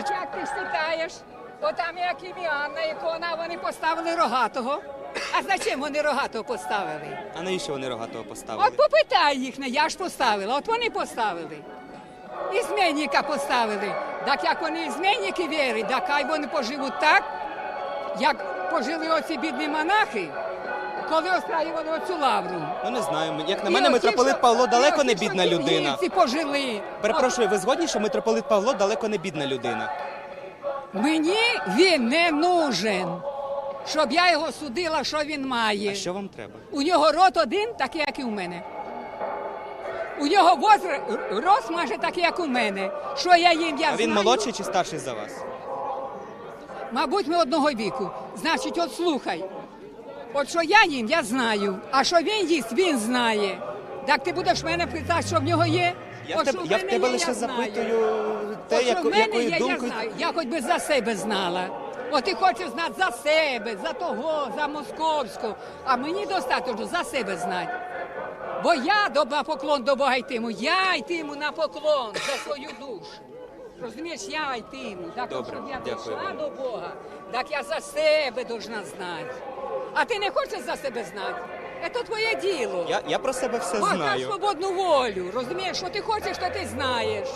Стрич... Як ти вважаєш? Отам як і Анна ікона, вони поставили рогатого. А зачем вони рогатого поставили? А навіщо вони рогатого поставили? От попитай їх, не я ж поставила, от вони поставили. І змінника поставили. Так як вони змінники віри, так хай вони поживуть так, як пожили оці бідні монахи, коли остраювали оцю лавру. Ну не знаю. Як на І мене, митрополит що- Павло і далеко не що бідна людина. київці пожили. Перепрошую, ви згодні, що митрополит Павло далеко не бідна людина? Мені він не нужен, щоб я його судила, що він має. А що вам треба? У нього рот один, такий, як і у мене. У нього возраст, рост майже такий, як у мене. Що я їм, я А він знаю. молодший чи старший за вас? Мабуть, ми одного віку. Значить, от слухай. От що я їм, я знаю. А що він їсть, він знає. Так ти будеш мене питати, що в нього є? Я, От в що я в тебе є, лише я знаю. запитую те, От що яко, в мене якою є, думкою. я знаю. Я хоч би за себе знала. От ти хочеш знати за себе, за того, за московського. А мені достатньо за себе знати. Бо я до на поклон до Бога йтиму. Я йтиму на поклон за свою душу. Розумієш, я йтиму. Так, Добре, щоб я дякую дійшла вам. до Бога, так я за себе должна знати. А ти не хочеш за себе знати? Це твоє діло. Я, я про себе все Можна знаю. свободну волю. Розумієш, що ти хочеш, то ти знаєш.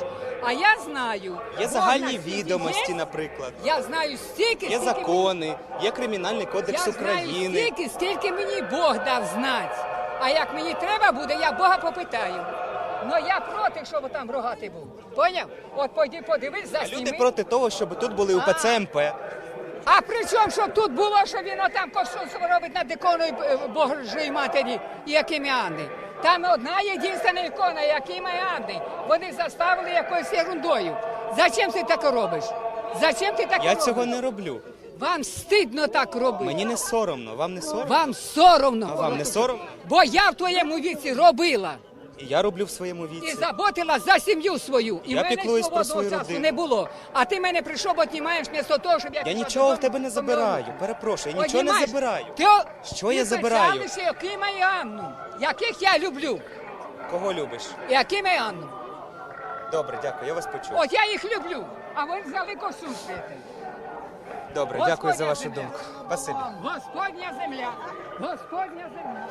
А я знаю. Є загальні відомості, є. наприклад. Я знаю стільки, Є закони, є кримінальний кодекс я знаю України. стільки, скільки мені Бог дав знати. А як мені треба буде, я Бога попитаю. Ну я проти, щоб там рогатий був. Поняв? От пойди подивись, А засніми. люди проти того, щоб тут були УПЦ МП. А при чому, щоб тут було, що він отам косу робить над іконою е, Божої Матері і якими Анни? Там одна єдина ікона, якими Анни. Вони заставили якоюсь ерундою. Зачем ти так робиш? Зачем ти так Я робиш? цього не роблю. Вам стидно так робити. Мені не соромно. Вам не соромно? Вам соромно. А вам не соромно? Бо я в твоєму віці робила І я роблю в своєму віці. заботила за сім'ю свою. І Я в мене піклуюсь про свободного свою часу родину. не було. А ти мене прийшов, бо знімаєш вмісто того, щоб я Я пішла нічого в додому, тебе не забираю. Перепрошую, я нічого не забираю. Ти, о- Що я ти забираю? прицялишся, Якима і Анну, яких я люблю. Кого любиш? Якима і Анну. Добре, дякую, я вас почув. От я їх люблю, а ви взяли косу світи. Добре, Господня дякую за вашу земля. думку. Спасибі. Господня земля, Господня земля.